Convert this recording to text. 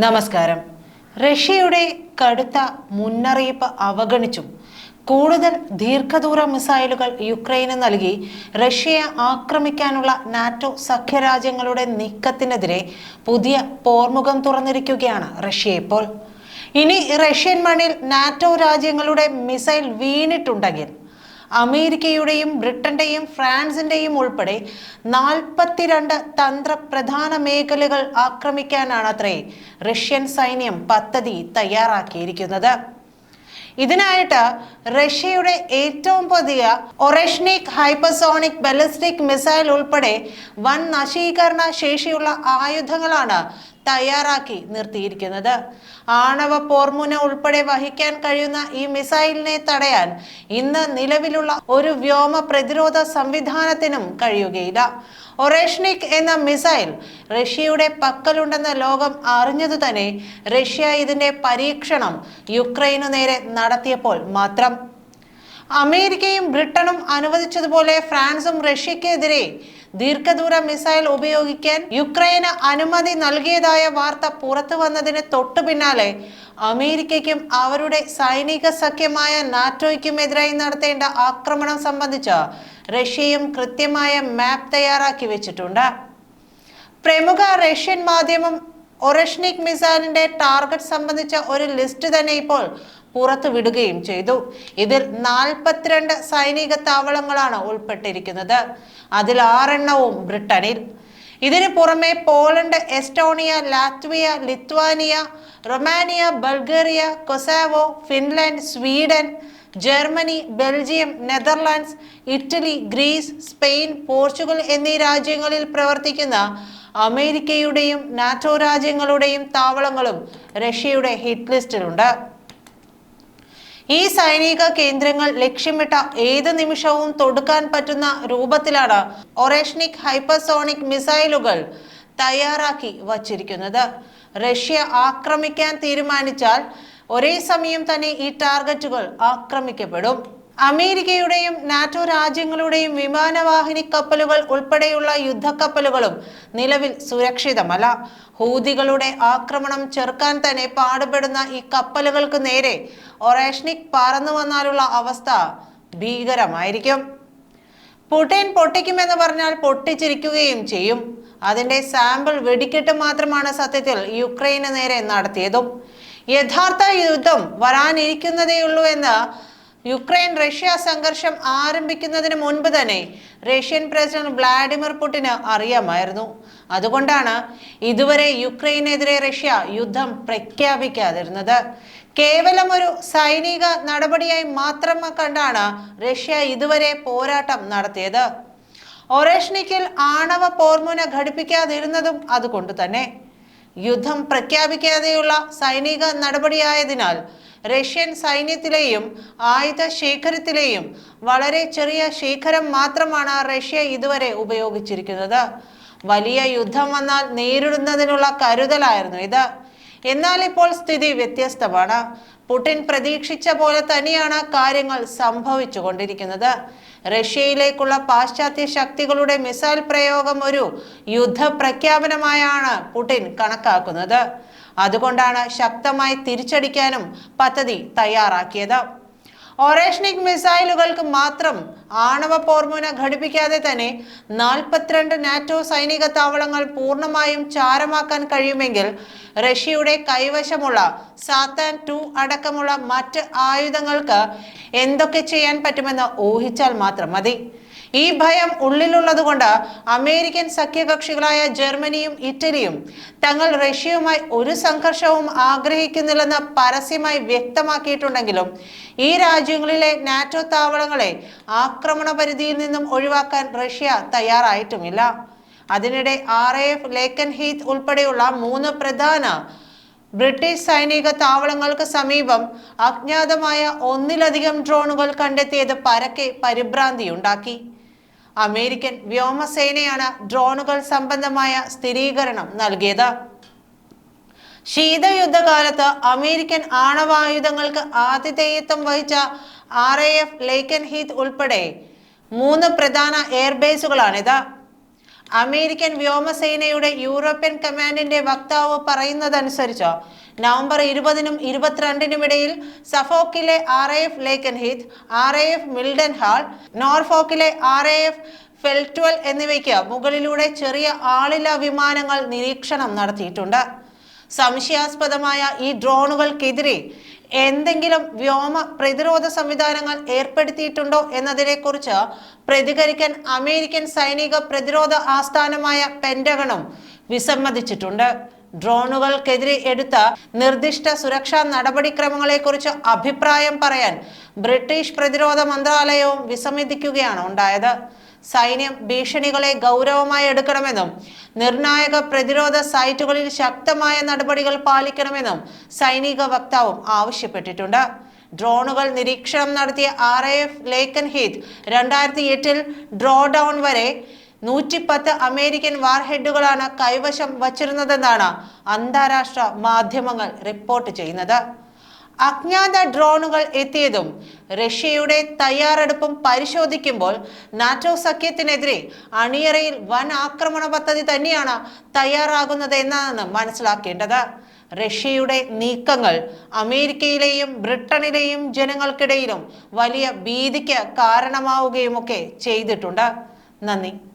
നമസ്കാരം. റഷ്യയുടെ കടുത്ത മുന്നറിയിപ്പ് അവഗണിച്ചും കൂടുതൽ ദീർഘദൂര മിസൈലുകൾ യുക്രൈന് നൽകി റഷ്യയെ ആക്രമിക്കാനുള്ള നാറ്റോ സഖ്യരാജ്യങ്ങളുടെ നീക്കത്തിനെതിരെ പുതിയ പോർമുഖം തുറന്നിരിക്കുകയാണ് റഷ്യ ഇപ്പോൾ. ഇനി റഷ്യൻ മണ്ണിൽ നാറ്റോ രാജ്യങ്ങളുടെ മിസൈൽ വീണിട്ടുണ്ടെങ്കിൽ അമേരിക്കയുടെയും ബ്രിട്ടന്റെയും ഫ്രാൻസിന്റെയും ഉൾപ്പെടെ നാൽപ്പത്തിരണ്ട് തന്ത്രപ്രധാന മേഖലകൾ ആക്രമിക്കാനാണ് അത്രേ റഷ്യൻ സൈന്യം പദ്ധതി തയ്യാറാക്കിയിരിക്കുന്നത്. ഇതിനായിട്ട് റഷ്യയുടെ ഏറ്റവും പുതിയ ഒറഷ്നിക് ഹൈപ്പസോണിക് ബലിസ്റ്റിക് മിസൈൽ ഉൾപ്പെടെ വൻ നശീകരണ ശേഷിയുള്ള ആയുധങ്ങളാണ് തയ്യാറാക്കി നിർത്തിയിരിക്കുന്നത്. ആണവ പോർമുന ഉൾപ്പെടെ വഹിക്കാൻ കഴിയുന്ന ഈ മിസൈലിനെ തടയാൻ ഇന്ന് നിലവിലുള്ള ഒരു വ്യോമ പ്രതിരോധ സംവിധാനത്തിനും കഴിയുകയില്ല. ഒറേഷ്നിക് എന്ന മിസൈൽ റഷ്യയുടെ പക്കലുണ്ടെന്ന ലോകം അറിഞ്ഞതു തന്നെ റഷ്യ ഇതിന്റെ പരീക്ഷണം യുക്രൈനു നേരെ നടത്തിയപ്പോൾ മാത്രം. അമേരിക്കയും ബ്രിട്ടനും അനുവദിച്ചതുപോലെ ഫ്രാൻസും റഷ്യക്കെതിരെ ദീർഘദൂര മിസൈൽ ഉപയോഗിക്കാൻ യുക്രൈന് അനുമതി നൽകിയതായ വാർത്ത പുറത്തു വന്നതിന് തൊട്ടു പിന്നാലെ അമേരിക്കയ്ക്കും അവരുടെ സൈനിക സഖ്യമായ നാറ്റോയ്ക്കും എതിരായി നടത്തേണ്ട ആക്രമണം സംബന്ധിച്ച് റഷ്യയും കൃത്യമായ മാപ്പ് തയ്യാറാക്കി വെച്ചിട്ടുണ്ട്. പ്രമുഖ റഷ്യൻ മാധ്യമം ഒറഷ്നിക് മിസൈലിന്റെ ടാർഗറ്റ് സംബന്ധിച്ച ഒരു ലിസ്റ്റ് തന്നെ ഇപ്പോൾ പുറത്തു വിടുകയും ചെയ്തു. ഇതിൽ നാൽപ്പത്തിരണ്ട് സൈനിക താവളങ്ങളാണ് ഉൾപ്പെട്ടിരിക്കുന്നത്. അതിൽ ആറെണ്ണവും ബ്രിട്ടനിൽ. ഇതിനു പുറമെ Poland Estonia Latvia Lithuania Romania Bulgaria Kosovo Finland Sweden Germany Belgium Netherlands Italy Greece Spain Portugal എന്നീ രാജ്യങ്ങളിൽ പ്രവർത്തിക്കുന്ന അമേരിക്കയുടെയും നാറ്റോ രാജ്യങ്ങളുടെയും താവളങ്ങളും റഷ്യയുടെ ഹിറ്റ് ലിസ്റ്റിലുണ്ട്. ഈ സൈനിക കേന്ദ്രങ്ങൾ ലക്ഷ്യമിട്ട ഏത് നിമിഷവും തൊടുക്കാൻ പറ്റുന്ന രൂപത്തിലാണ് ഒറേഷ്നിക് ഹൈപ്പർസോണിക് മിസൈലുകൾ തയ്യാറാക്കി വച്ചിരിക്കുന്നത്. റഷ്യ ആക്രമിക്കാൻ തീരുമാനിച്ചാൽ ഒരേ സമയം തന്നെ ഈ ടാർഗറ്റുകൾ ആക്രമിക്കപ്പെടും. അമേരിക്കയുടെയും നാറ്റോ രാജ്യങ്ങളുടെയും വിമാനവാഹിനി കപ്പലുകൾ ഉൾപ്പെടെയുള്ള യുദ്ധക്കപ്പലുകളും നിലവിൽ സുരക്ഷിതമല്ല. ഹൂതികളുടെ ആക്രമണം ചെറുക്കാൻ തന്നെ പാടുപെടുന്ന ഈ കപ്പലുകൾക്ക് നേരെ ഒറേഷ്നിക് പറന്നു വന്നാലുള്ള അവസ്ഥ ഭീകരമായിരിക്കും. പുട്ടേൻ പൊട്ടിക്കുമെന്ന് പറഞ്ഞാൽ പൊട്ടിച്ചിരിക്കുകയും ചെയ്യും. അതിന്റെ സാമ്പിൾ വെടിക്കെട്ട് മാത്രമാണ് സത്യത്തിൽ യുക്രൈന് നേരെ നടത്തിയതും. യഥാർത്ഥ യുദ്ധം വരാനിരിക്കുന്നതേയുള്ളൂ എന്ന് യുക്രൈൻ റഷ്യ സംഘർഷം ആരംഭിക്കുന്നതിന് മുൻപ് തന്നെ റഷ്യൻ പ്രസിഡന്റ് വ്ളാഡിമിർ പുടിന് അറിയാമായിരുന്നു. അതുകൊണ്ടാണ് ഇതുവരെ യുക്രൈനെതിരെ റഷ്യ യുദ്ധം പ്രഖ്യാപിക്കാതിരുന്നത്. കേവലം ഒരു സൈനിക നടപടിയായി മാത്രം കണ്ടാണ് റഷ്യ ഇതുവരെ പോരാട്ടം നടത്തിയത്. ഒറേഷ്നിക്കിൽ ആണവ പോർമുന ഘടിപ്പിക്കാതിരുന്നതും അതുകൊണ്ട് തന്നെ. യുദ്ധം പ്രഖ്യാപിക്കാതെയുള്ള സൈനിക നടപടിയായതിനാൽ റഷ്യൻ സൈന്യത്തിലെയും ആയുധ ശേഖരത്തിലെയും വളരെ ചെറിയ ശേഖരം മാത്രമാണ് റഷ്യ ഇതുവരെ ഉപയോഗിച്ചിരിക്കുന്നത്. വലിയ യുദ്ധം വന്നാൽ നേരിടുന്നതിനുള്ള കരുതലായിരുന്നു ഇത്. എന്നാൽ ഇപ്പോൾ സ്ഥിതി വ്യത്യസ്തമാണ്. പുടിൻ പ്രതീക്ഷിച്ച പോലെ തന്നെയാണ് കാര്യങ്ങൾ സംഭവിച്ചുകൊണ്ടിരിക്കുന്നത്. റഷ്യയിലേക്കുള്ള പാശ്ചാത്യ ശക്തികളുടെ മിസൈൽ പ്രയോഗം ഒരു യുദ്ധ പ്രഖ്യാപനമായാണ് പുടിൻ കണക്കാക്കുന്നത്. അതുകൊണ്ടാണ് ശക്തമായി തിരിച്ചടിക്കാനും പദ്ധതി തയ്യാറാക്കിയത്. ഒറേഷ്നിക് മിസൈലുകൾക്ക് മാത്രം ആണവ പോർമുന ഘടിപ്പിക്കാതെ തന്നെ നാൽപ്പത്തിരണ്ട് നാറ്റോ സൈനിക താവളങ്ങൾ പൂർണമായും ചാരമാക്കാൻ കഴിയുമെങ്കിൽ റഷ്യയുടെ കൈവശമുള്ള സാത്താൻ ടു അടക്കമുള്ള മറ്റ് ആയുധങ്ങൾക്ക് എന്തൊക്കെ ചെയ്യാൻ പറ്റുമെന്ന് ഊഹിച്ചാൽ മാത്രം മതി. ഈ ഭയം ഉള്ളിലുള്ളതുകൊണ്ട് അമേരിക്കൻ സഖ്യകക്ഷികളായ ജർമ്മനിയും ഇറ്റലിയും തങ്ങൾ റഷ്യയുമായി ഒരു സംഘർഷവും ആഗ്രഹിക്കുന്നില്ലെന്ന് പരസ്യമായി വ്യക്തമാക്കിയിട്ടുണ്ടെങ്കിലും ഈ രാജ്യങ്ങളിലെ നാറ്റോ താവളങ്ങളെ ആക്രമണ പരിധിയിൽ നിന്നും ഒഴിവാക്കാൻ റഷ്യ തയ്യാറായിട്ടുമില്ല. അതിനിടെ ആർ എഫ് ലേക്കൻ ഹീത്ത് ഉൾപ്പെടെയുള്ള മൂന്ന് പ്രധാന ബ്രിട്ടീഷ് സൈനിക താവളങ്ങൾക്ക് സമീപം അജ്ഞാതമായ ഒന്നിലധികം ഡ്രോണുകൾ കണ്ടെത്തിയത് പരക്കെ പരിഭ്രാന്തിയുണ്ടാക്കി. അമേരിക്കൻ വ്യോമസേനയാണ് ഡ്രോണുകൾ സംബന്ധമായ സ്ഥിരീകരണം നൽകിയത്. ശീതയുദ്ധകാലത്ത് അമേരിക്കൻ ആണവായുധങ്ങൾക്ക് ആതിഥേയത്വം വഹിച്ച R A F Lakenheath ഉൾപ്പെടെ മൂന്ന് പ്രധാന എയർബേസുകളാണിത്. അമേരിക്കൻ വ്യോമസേനയുടെ യൂറോപ്യൻ കമാൻഡിന്റെ വക്താവ് പറയുന്നതനുസരിച്ചോ നവംബർ ഇരുപതിനും ഇരുപത്തിരണ്ടിനും ഇടയിൽ സഫോക്കിലെ R A F Lakenheath R A F Mildenhall നോർഫോക്കിലെ R A F Feltwell എന്നിവയ്ക്ക് മുകളിലൂടെ ചെറിയ ആളില്ല വിമാനങ്ങൾ നിരീക്ഷണം നടത്തിയിട്ടുണ്ട്. സംശയാസ്പദമായ ഈ ഡ്രോണുകൾക്കെതിരെ എന്തെങ്കിലും വ്യോമ പ്രതിരോധ സംവിധാനങ്ങൾ ഏർപ്പെടുത്തിയിട്ടുണ്ടോ എന്നതിനെക്കുറിച്ച് പ്രതികരിക്കാൻ അമേരിക്കൻ സൈനിക പ്രതിരോധ ആസ്ഥാനമായ പെന്റഗണും വിസമ്മതിച്ചിട്ടുണ്ട്. ഡ്രോണുകൾക്കെതിരെ എടുത്ത നിർദ്ദിഷ്ട സുരക്ഷാ നടപടിക്രമങ്ങളെക്കുറിച്ച് അഭിപ്രായം പറയാൻ ബ്രിട്ടീഷ് പ്രതിരോധ മന്ത്രാലയവും വിസമ്മതിക്കുകയാണ് ഉണ്ടായത്. സൈന്യം ഭീഷണികളെ ഗൗരവമായി എടുക്കണമെന്നും നിർണായക പ്രതിരോധ സൈറ്റുകളിൽ ശക്തമായ നടപടികൾ പാലിക്കണമെന്നും സൈനിക വക്താവും ആവശ്യപ്പെട്ടിട്ടുണ്ട്. ഡ്രോണുകൾ നിരീക്ഷണം നടത്തിയ R I F Lakenheath രണ്ടായിരത്തി എട്ടിൽ ഡ്രോ ഡൗൺ വരെ നൂറ്റിപ്പത്ത് അമേരിക്കൻ വാർഹെഡുകളാണ് കൈവശം വച്ചിരുന്നതെന്നാണ് അന്താരാഷ്ട്ര മാധ്യമങ്ങൾ റിപ്പോർട്ട് ചെയ്യുന്നത്. അജ്ഞാത ഡ്രോണുകൾ എത്തിയതും റഷ്യയുടെ തയ്യാറെടുപ്പും പരിശോധിക്കുമ്പോൾ നാറ്റോ സഖ്യത്തിനെതിരെ അണിയറയിൽ വൻ ആക്രമണ പദ്ധതി തന്നെയാണ് തയ്യാറാകുന്നത് എന്നാണ് മനസ്സിലാക്കേണ്ടത്. റഷ്യയുടെ നീക്കങ്ങൾ അമേരിക്കയിലെയും ബ്രിട്ടനിലെയും ജനങ്ങൾക്കിടയിലും വലിയ ഭീതിക്ക് കാരണമാവുകയുമൊക്കെ ചെയ്തിട്ടുണ്ട്. നന്ദി.